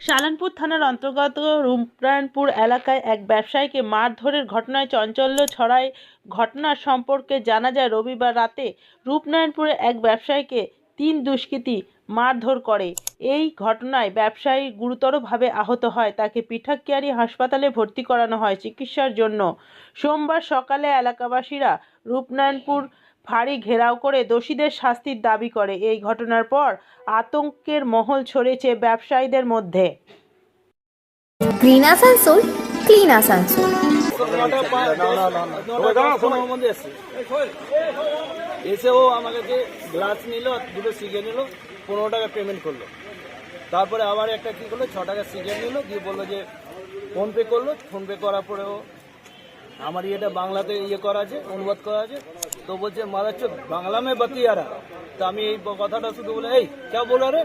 সালানপুর থানার অন্তর্গত রূপনারায়ণপুর এলাকায় এক ব্যবসায়ীকে মারধরের ঘটনায় চাঞ্চল্য ছড়ায় ঘটনার সম্পর্কে জানা যায়, রবিবার রাতে রূপনারায়ণপুরে এক ব্যবসায়ীকে তিন দুষ্কৃতী মারধর করে। এই ঘটনায় ব্যবসায়ী গুরুতরভাবে আহত হয়। তাকে পিঠাকিয়ারি হাসপাতালে ভর্তি করানো হয় চিকিৎসার জন্য। সোমবার সকালে এলাকাবাসীরা রূপনারায়ণপুর ফাঁড়ি ঘেরাও করে দোষীদের শাস্তির দাবি করে। এই ঘটনার পর আতঙ্কের মহল ছড়িয়েছে ব্যবসায়ীদের মধ্যে। গ্রিন আসানসোল ক্লিন আসানসোল এসে ও আমাকে গ্লাস নিল দুটো সিগারেট নিল পনেরো টাকা পেমেন্ট করল। তারপরে আবার একটা কি করল ছ টাকা সিগারেট নিল দিয়ে বলল যে ফোনপে করল ফোনপে করার পরে ও আমার ইয়েটা বাংলাতে ইয়ে করা আছে অনুবাদ করা আছে তো বলছে মারা চোখ বাংলা মে বতিয়ারা তো আমি এই কথাটা শুধু বলে এই क्या बोला रे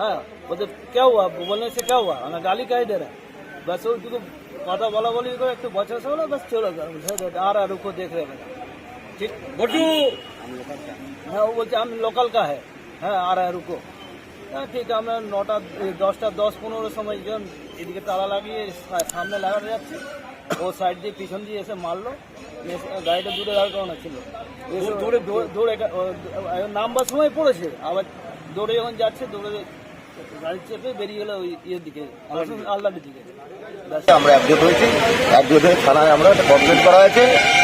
হ্যাঁ বলছে क्या हुआ बोलने से क्या हुआ हमें गाली काहे दे रहा है बस ওইটুকু কথা বলা বলি করে একটু বছর হলো বাস চলে গেল আর আর রুকো দেখ রে ঠিক বটু হ্যাঁ ও বলছে আমি লোকাল কা হ্যাঁ হ্যাঁ আর আর রুকো হ্যাঁ ঠিক আছে, আমরা নটা এই দশটা দশ পনেরো সময় যখন এদিকে তালা লাগিয়ে সা- সামনে লাগাতে যাচ্ছি ও সাইড দিয়ে পিছন দিয়ে এসে মারলো। গাড়িটা দূরে দাঁড় করানো ছিল। এসে দৌড়ে দৌড়ে- নামবার সময় পড়েছে। আবার দৌড়ে যখন যাচ্ছে দৌড়ে গাড়ি চেপে বেরিয়ে গেলো ওই ইয়ের দিকে আল্লাহর দিকে। আমরা একজোট হয়েছি। একজোট হয়ে থানায় আমরা কমপ্লেন করা হয়েছে।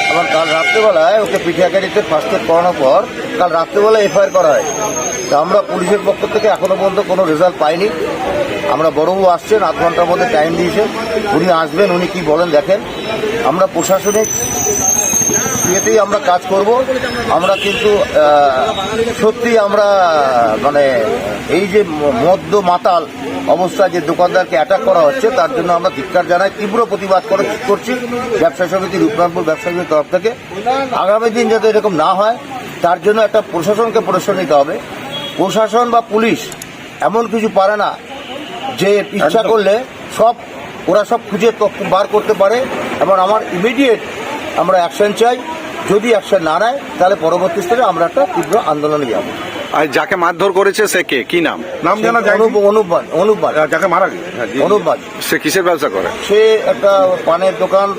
এবং কাল রাত্রেবেলায় ওকে পিঠিয়াকারিতে ফার্স্ট এড করানোর পর কাল এফআইআর করা হয়। তা আমরা পুলিশের পক্ষ থেকে এখনও পর্যন্ত কোনো রেজাল্ট পাইনি। আমরা বড়বাবু আসছেন, আধ ঘণ্টার মধ্যে টাইম দিয়েছেন। উনি আসবেন, উনি কি বলেন দেখেন। আমরা প্রশাসনিক ইয়েতেই আমরা কাজ করব। আমরা কিন্তু সত্যি আমরা মানে এই যে মদ্য মাতাল অবস্থায় যে দোকানদারকে অ্যাটাক করা হচ্ছে, তার জন্য আমরা ধিক্কার জানাই, তীব্র প্রতিবাদ করে করছি ব্যবসা সমিতি, রূপনাথপুর ব্যবসা সমিতির তরফ থেকে। আগামী দিন যাতে এরকম না হয়, তার জন্য একটা প্রশাসনকে পরিশ্রম নিতে হবে। প্রশাসন বা পুলিশ এমন কিছু পারে না যে ইচ্ছা করলে সব ওরা সব খুঁজে বার করতে পারে। এবং আমার ইমিডিয়েট আমরা অ্যাকশন চাই। যদি অ্যাকশন না নেয় তাহলে পরবর্তী স্তরে আমরা একটা তীব্র আন্দোলনে যাব। আর যাকে মারধর করেছে সে কে? কি নাম? নাম জানা। যায় অনুপ অনুপবাদ অনুপবাদ যাকে মারা গেছে। অনুপবাদ সে কিসের ব্যবসা করে? সে একটা পানের দোকান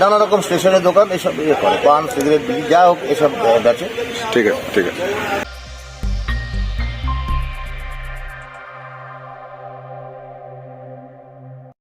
নানা রকম স্টেশনের দোকান এসব ইয়ে করে। পান সিগারেট বিড়ি যা হোক এসব বেচে। ঠিক আছে ঠিক আছে।